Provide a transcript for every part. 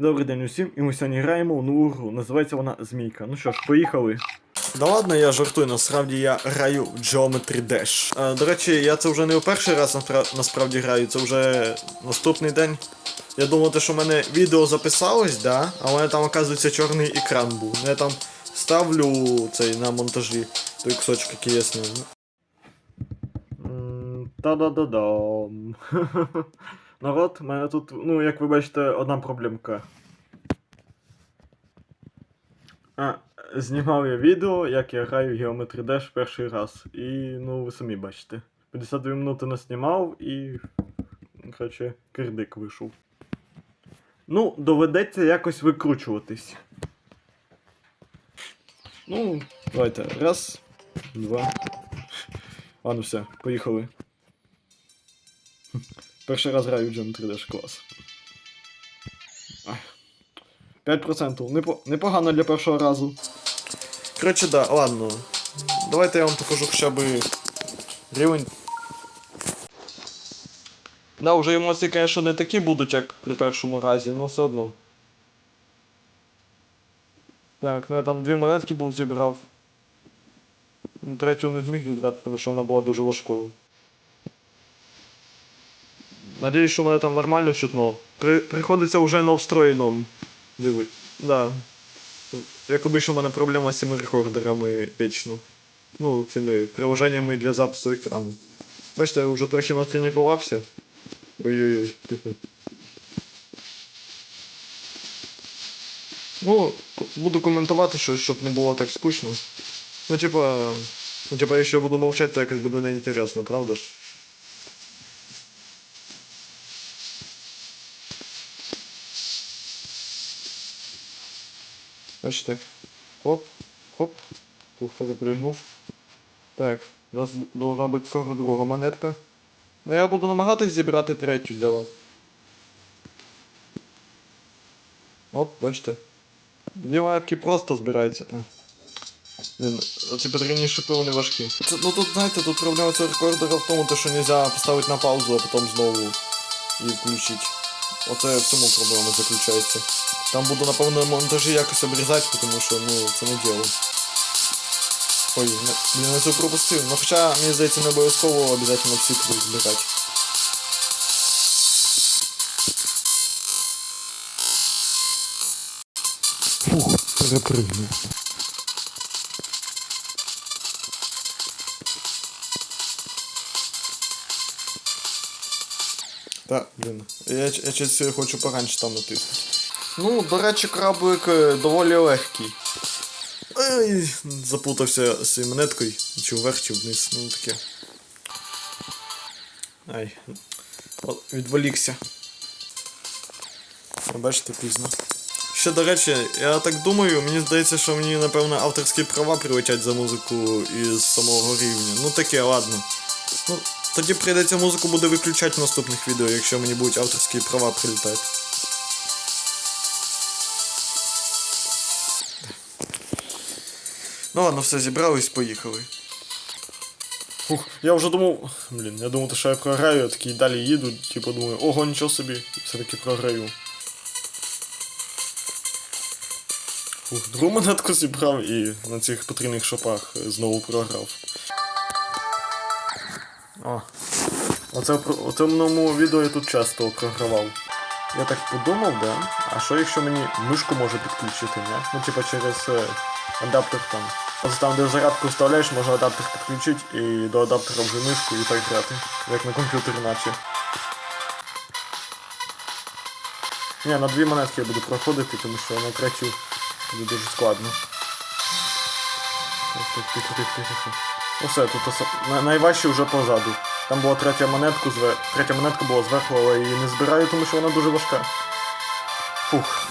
Добрий день усім, і ми сьогодні граємо у нову гру. Називається вона Змійка. Ну що ж, поїхали. Да ладно, я жартую, насправді я граю в Geometry Dash. Е, до речі, я це вже не в перший раз насправді граю, це вже наступний день. Я думав, те, що в мене відео записалось, да? а в мене там, оказується, чорний екран був. Я там ставлю цей на монтажі, той кусочок, який я сняв. Та-да-да-дам. Народ, в мене тут, ну, як ви бачите, одна проблемка. А, знімав я відео, як я граю в Geometry Dash перший раз. І, ну, ви самі бачите. 52 минути наснімав і. Коротше, кирдик вийшов. Ну, доведеться якось викручуватись. Ну, давайте. Раз, два. Ладно, все, поїхали. Перший раз граю в Geometry Dash клас. Ай. 5%. Непо... Непогано для першого разу. Коротше, да, ладно. Давайте я вам покажу хоча б рівень. Да, вже емоції, звісно, не такі будуть, як при першому разі, але все одно. Так, ну я там дві монетки був зібрав. Третю не зміг зібрати, тому що вона була дуже важкою. Надіюсь, що мене там нормально чутно. При... Приходиться вже на встроєному. Диви. Да. Як обично, у мене проблема з цими рекордерами вічно. Ну, цими приложеннями для запису екрану. Бачите, я вже трохи натренувався. Ой-ой-ой. Ну, буду коментувати щось, щоб не було так скучно. Ну, типа. Ну, типа, якщо я буду мовчати, то якось буде неінтересно, правда ж? Бачите. Хоп. Ух, запрыгнув. Так, у нас должна бути скоро друга монетка. Ну я буду намагатись зібрати третю для вас. Оп, бачите. Дві монетки просто збираються. Блін, ці потрібні шипи вони важкі. Це, ну тут, знаєте, тут проблема цього рекордера в тому, що нельзя поставити на паузу, а потім знову її включити. Оце в цьому проблема заключається. Там буду, напевно, на монтажі якось обрізати, тому що ну, це не діло. Ой, не- блін, я це пропустив. Ну хоча, мені здається, не обов'язково обов'язково всі тут збирати. Фух, перепригнув. Так, блін. Я, я щось хочу пораньше там натиснути. Ну, до речі, краблик е, доволі легкий. Ай, запутався з монеткою. Чи вверх, чи вниз, ну таке. Ай. Відволікся. Бачите, пізно. Ще, до речі, я так думаю, мені здається, що мені, напевно, авторські права прилетять за музику із самого рівня. Ну таке, ладно. Ну, тоді прийдеться музику буде виключати в наступних відео, якщо мені будуть авторські права прилітати. Ну ладно, все, зібрались, поїхали. Фух, я вже думав. Блін, я думав, що я програю, я такий далі їду, типу думаю, ого, нічого собі, все-таки програю. Фух, другу монетку зібрав і на цих потрійних шопах знову програв. О. Оце, про- оце відео я тут часто програвав. Я так подумав, да? А що якщо мені мишку може підключити, не? Ну, типа через е, адаптер там. Ось там, де зарядку вставляєш, можна адаптер підключити і до адаптера вже мишку і так грати. Як на комп'ютері наче. Ні, на дві монетки я буду проходити, тому що на третю буде дуже складно. Так, так, тихо, тихо, тихо, тихо. Ну все, тут найважче вже позаду. Там була третя монетка, звер... третя монетка була зверху, але її не збираю, тому що вона дуже важка. Фух.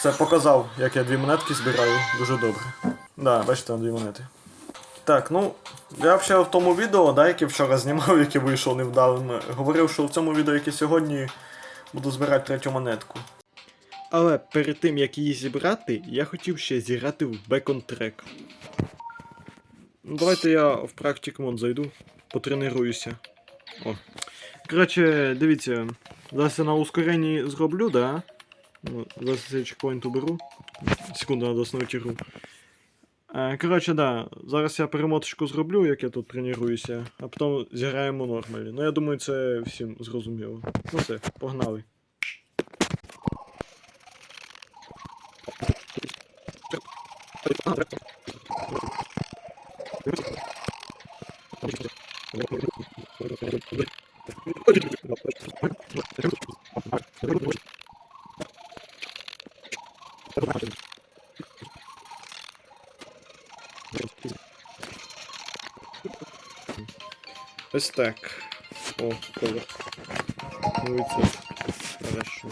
Це показав, як я дві монетки збираю. Дуже добре. Да, бачите, дві монети. Так, ну, я взагалі в тому відео, да, яке вчора знімав, яке вийшло невдалим, говорив, що в цьому відео, яке сьогодні, буду збирати третю монетку. Але перед тим як її зібрати, я хотів ще зіграти в Bacon Track. Ну, давайте я в практик мод зайду, потренуюся. О. Коротше, дивіться, зараз я на ускоренні зроблю, да? Ну, Зараз чекпоінт уберу. Секунду, надо остановити гру. Е, Коротше, да. Зараз я перемоточку зроблю, як я тут тренуюся, а потім зіграємо нормалі. Ну я думаю, це всім зрозуміло. Ну все, погнали. Ось так. О, колір. Це. Хорошо.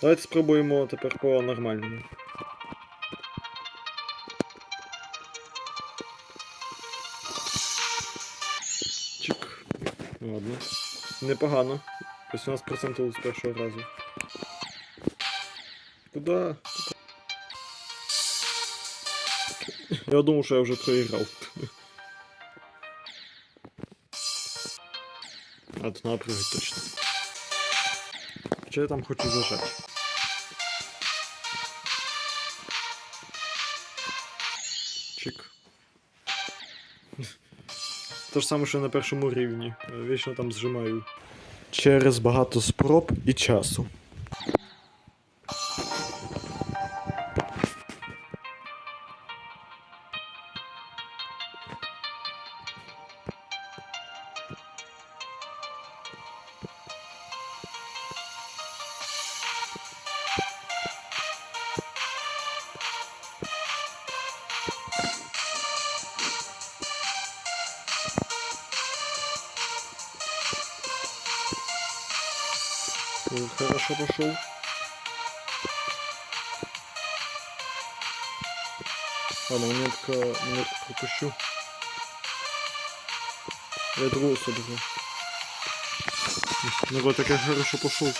Давайте спробуємо тепер по нормальному. Чик. Ладно. Непогано. 18% з першого разу. Куда? Я думав, що я вже проіграв. А тут надо прыгать точно. Че я там хочу зажать? Чик. Те ж саме, що на першому рівні. Вічно там зжимаю. Через багато спроб і часу. Хорошо пошел. Ладно, монетка, монетку пропущу. Я другую соберу. Ну вот, так я хорошо пошел.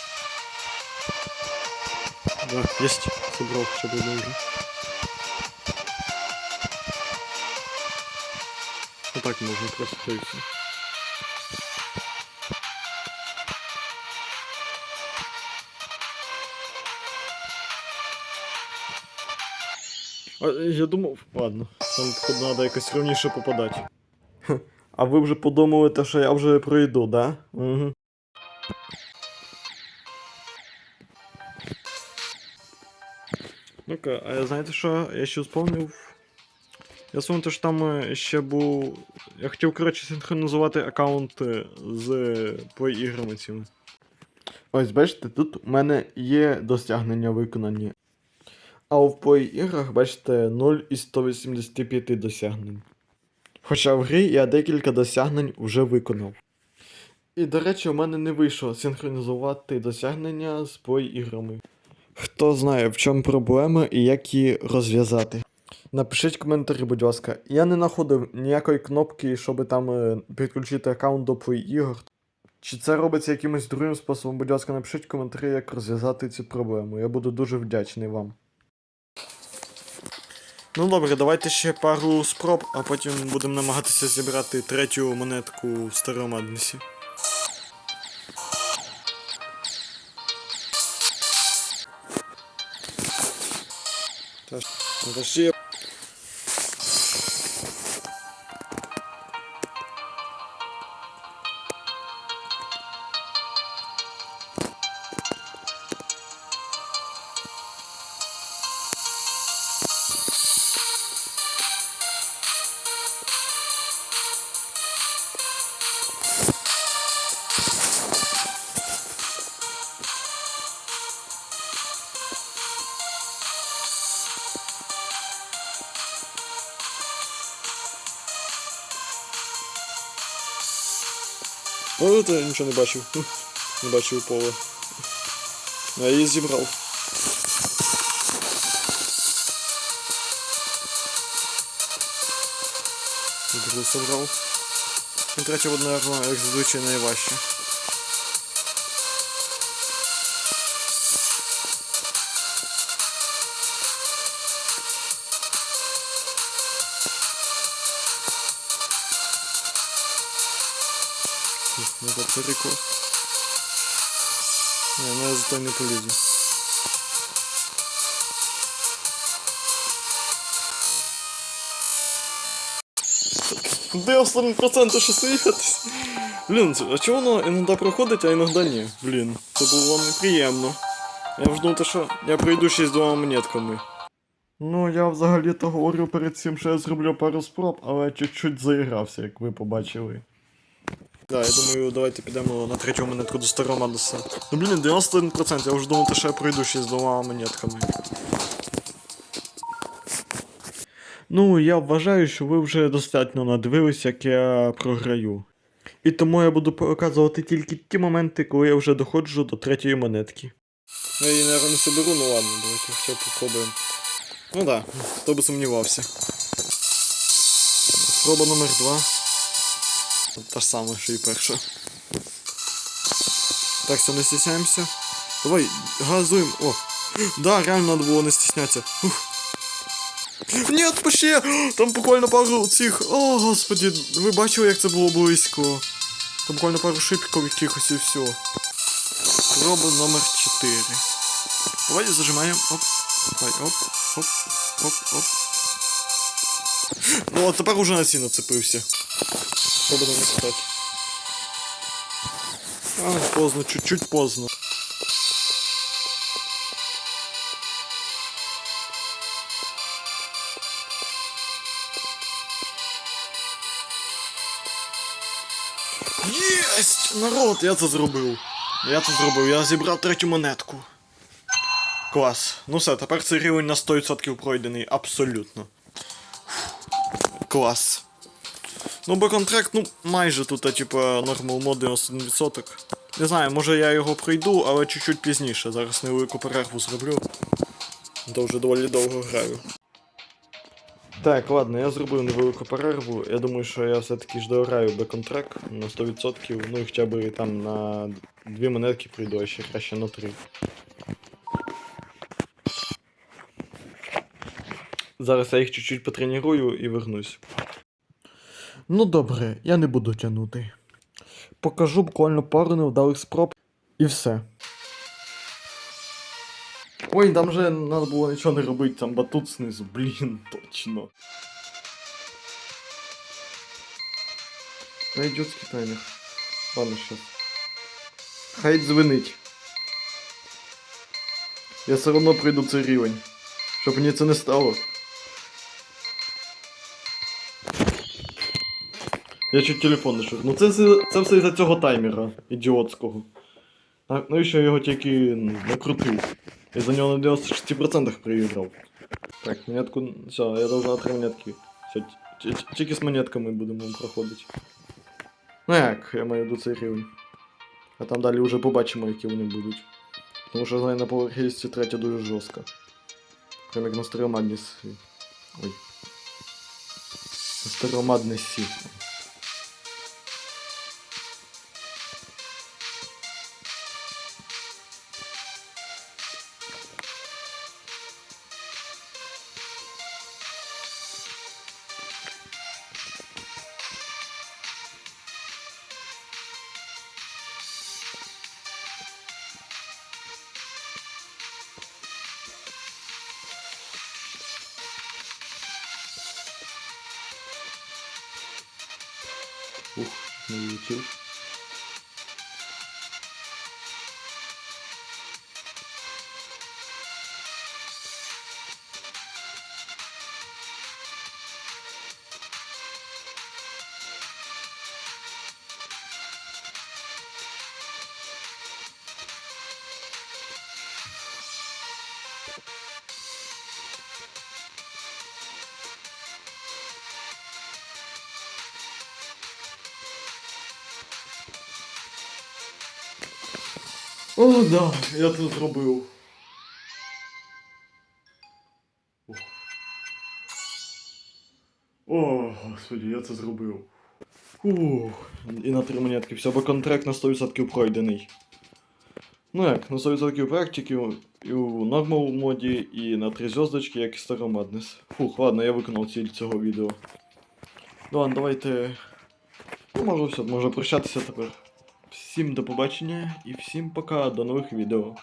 Да, есть. Собрал хотя бы уже. Вот так можно просто и А, я думав, ладно, там треба якось рівніше попадати. А ви вже подумали, що я вже пройду, да? Угу. Ну-ка, а знаєте що? Я ще сповнив. Я сумнів, що там е, ще був. Я хотів, коротше, синхронізувати аккаунти з іграми цими. Ось бачите, тут у мене є досягнення виконані. А в іграх, бачите, 0 із 185 досягнень. Хоча в грі я декілька досягнень вже виконав. І, до речі, у мене не вийшло синхронізувати досягнення з іграми. Хто знає, в чому проблема і як її розв'язати. Напишіть коментарі, будь ласка. Я не знаходив ніякої кнопки, щоб там е, підключити аккаунт до ігор. Чи це робиться якимось другим способом, будь ласка, напишіть коментарі, як розв'язати цю проблему. Я буду дуже вдячний вам. Ну добре, давайте ще пару спроб, а потім будемо намагатися зібрати третю монетку в старому Аднесі. Так, подожди. Ну, це я нічого не бачив. Не бачив поле. А я її зібрав. Другу собрав. І третя одна, як зазвичай, найважче. Ну, це рекорд. Не, ну я зато не полізу. Де останні проценти що съїхатись? Блін, а чого воно іноді проходить, а іноді ні? Блін, це було неприємно. Я ж думав, що я пройду ще з двома монетками. Ну, я взагалі-то говорю перед цим, що я зроблю пару спроб, але чуть-чуть заігрався, як ви побачили. Да, я думаю, давайте підемо на третю монетку до старого Мадуса. Ну блін, 91%, я вже думав, що я пройду ще з двома монетками. Ну, я вважаю, що ви вже достатньо надивились, як я програю. І тому я буду показувати тільки ті моменти, коли я вже доходжу до третьої монетки. Я її, наверное, не соберу, ну ладно, давайте хоча попробуємо. Ну да, хто би сумнівався. Спроба номер два. Та ж саме, що і перша. Так, все, не стісняємося. Давай, газуємо. О! Да, реально надо було не стіснятися. Нет, ще! Там буквально пару цих. О, господи, ви бачили, як це було близько. Там буквально пару шипіків якихось і все. Спроба номер 4. Давайте зажимаємо. Оп. Давай, оп, оп, оп, оп. Ну, а тепер уже на сі нацепився. Що будемо писати? А, поздно, чуть-чуть поздно. Єсть! Народ, я це зробив. Я це зробив, я зібрав третю монетку. Клас. Ну все, тепер цей рівень на 100% пройдений, абсолютно. Клас. Ну, бо контракт, ну, майже тут, а, типа, нормал мод 91%. Не знаю, може я його пройду, але чуть-чуть пізніше. Зараз невелику перерву зроблю. То вже доволі довго граю. Так, ладно, я зробив невелику перерву. Я думаю, що я все-таки ж дограю беконтрак на 100%, ну і хоча б там на дві монетки прийду, а ще краще на три. Зараз я їх чуть-чуть потренірую і вернусь. Ну добре, я не буду тягнути. Покажу буквально пару невдалих спроб і все. Ой, там же треба було нічого не робити, там батут знизу, блін, точно. Та ідіотський таймер. Ладно, щас. Хай дзвенить. Я все одно пройду цей рівень. Щоб мені це не стало. Я чуть телефон не шур. Ну це, це все із-за цього таймера ідіотського. Навіщо я його тільки накрутив? Я за нього на 96% проіграв. Так, монетку. Все, я должен три монетки. Все, ті- ті- тільки з монетками будемо проходити. Ну як, я маю до цей рівень. А там далі вже побачимо, які вони будуть. Тому що знаю, на поверхісті третя дуже жорстка. Прям як на старомаднісі. Ой. На старомаднісі. Ух, не О, да, я це зробив. О, господи, я це зробив. Ух. І на три монетки. Все, бо контракт на 100% пройдений. Ну як, на 100% практики і у нормал моді, і на три зв'язочки, як і Madness. Фух, ладно, я виконав ціль цього відео. Ну ладно, давайте. Ну, можу все, можу прощатися тепер. Всім до побачення і всім пока, до нових відео.